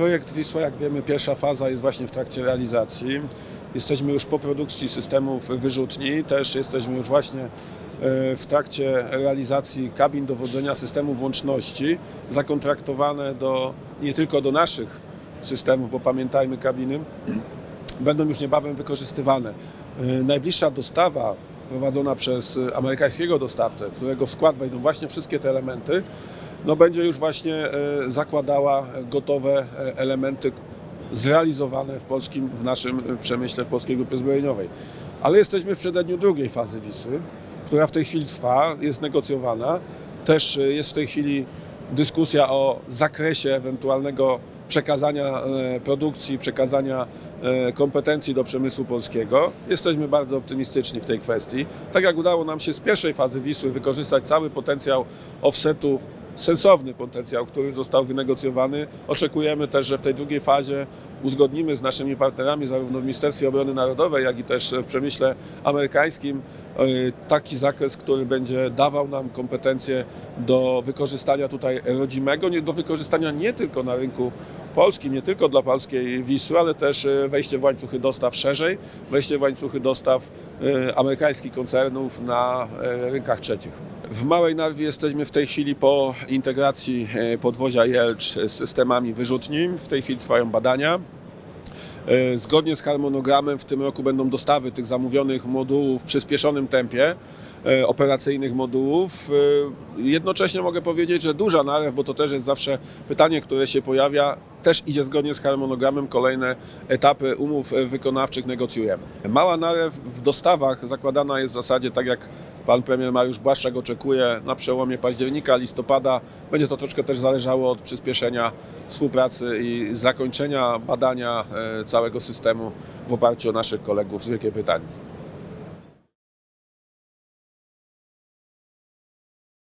Projekt Wisła, jak wiemy, pierwsza faza jest właśnie w trakcie realizacji. Jesteśmy już po produkcji systemów wyrzutni, też jesteśmy już właśnie e, w trakcie realizacji kabin dowodzenia systemów łączności, zakontraktowane do, nie tylko do naszych systemów, bo pamiętajmy kabiny, będą już niebawem wykorzystywane. E, Najbliższa dostawa prowadzona przez amerykańskiego dostawcę, którego w skład wejdą właśnie wszystkie te elementy, no będzie już właśnie e, zakładała gotowe e, elementy zrealizowane w polskim, w naszym e, przemyśle, w Polskiej Grupie Zbrojeniowej. Ale jesteśmy w przededniu drugiej fazy Wisły, która w tej chwili trwa, jest negocjowana. Też jest w tej chwili dyskusja o zakresie ewentualnego przekazania produkcji, przekazania kompetencji do przemysłu polskiego. Jesteśmy bardzo optymistyczni w tej kwestii. Tak jak udało nam się z pierwszej fazy Wisły wykorzystać cały potencjał offsetu, sensowny potencjał, który został wynegocjowany, oczekujemy też, że w tej drugiej fazie uzgodnimy z naszymi partnerami zarówno w Ministerstwie Obrony Narodowej, jak i też w przemyśle amerykańskim e, taki zakres, który będzie dawał nam kompetencje do wykorzystania tutaj rodzimego, do wykorzystania nie tylko na rynku polskim, nie tylko dla polskiej Wisły, ale też e, wejście w łańcuchy dostaw szerzej, wejście w łańcuchy dostaw e, amerykańskich koncernów na e, rynkach trzecich. W Małej Narwie jesteśmy w tej chwili po integracji podwozia Jelcz z systemami wyrzutni. W tej chwili trwają badania. E, Zgodnie z harmonogramem w tym roku będą dostawy tych zamówionych modułów w przyspieszonym tempie, e, operacyjnych modułów. E, Jednocześnie mogę powiedzieć, że duża narew, bo to też jest zawsze pytanie, które się pojawia, też idzie zgodnie z harmonogramem. Kolejne etapy umów wykonawczych negocjujemy. Mała narew w dostawach zakładana jest w zasadzie tak jak pan premier Mariusz Błaszczak oczekuje na przełomie października, listopada. Będzie to troszkę też zależało od przyspieszenia współpracy i zakończenia badania e, całego systemu w oparciu o naszych kolegów z Wielkiej Brytanii.